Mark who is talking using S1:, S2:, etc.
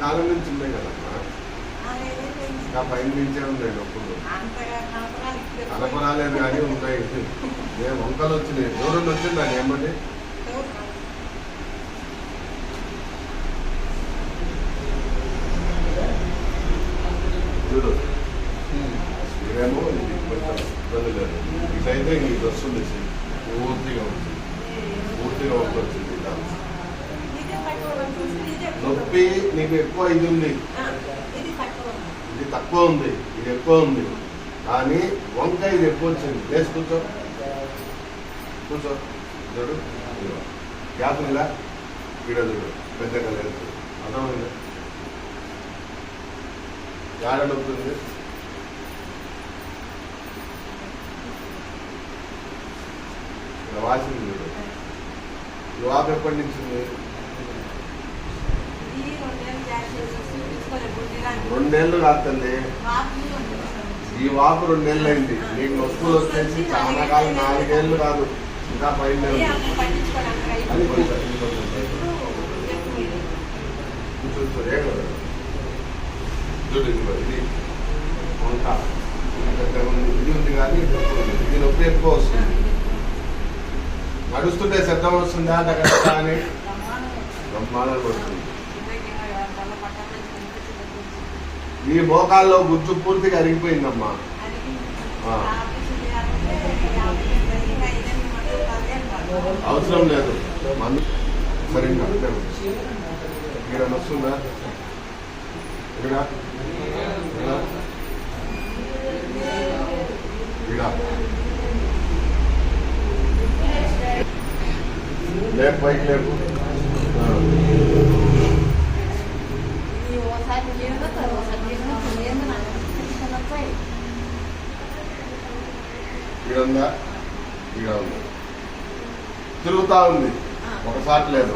S1: కాలం నుంచి ఉన్నాయి కదమ్మా ఇంకా పైన నుంచే ఉన్నాయి నొప్పులు కనపరాలేదు కానీ ఉన్నాయి నేను వంకలు వచ్చినాయి. దూరం వచ్చిందని ఏమండి చూడు. కొంచెం ఇబ్బంది లేదు. ఇటైతే ఇది వస్తుంది పూర్తిగా వచ్చింది పూర్తిగా వంక వచ్చింది ఇలా. నొప్పి నీకు ఎక్కువ ఇది ఉంది. ఇది తక్కువ ఉంది. ఇది ఎక్కువ ఉంది. కానీ వంక ఇది ఎక్కువ వచ్చింది. లేచి కూర్చో. కూర్చో. చూడు. గ్యాప్ ఉందా? ఈడ చూడు. పెద్దగా లేదు అర్థమైందా ఇక్కడ వాసింది చూడు వాపు ఎప్పటి నుంచి ఉంది రెండేళ్ళు కాదు తల్లి ఈ వాపు రెండేళ్ళు అయింది నీకు నొప్పులు వచ్చేసి చాలా కాలం నాలుగేళ్ళు కాదు. ఇంకా కాదు. చూడు ఇది వంక. ఇది పెద్దగా ఉంది. కానీ ఇది నొప్పి ఎక్కువ వస్తుంది. నడుస్తుంటే శబ్దం వస్తుందా? అని? బ్రహ్మాండం పడుతుంది ఈ మోకాల్లో గుజ్జు పూర్తిగా అరిగిపోయిందమ్మా. అవసరం లేదు. మందు సరిగ్గా. ఇక్కడ? వస్తుందా ఇక్కడ. లేపు పైకి లేపు. ఉందా ఇక్కడ ఉంది. తిరుగుతా ఉంది ఒకసారి లేదు.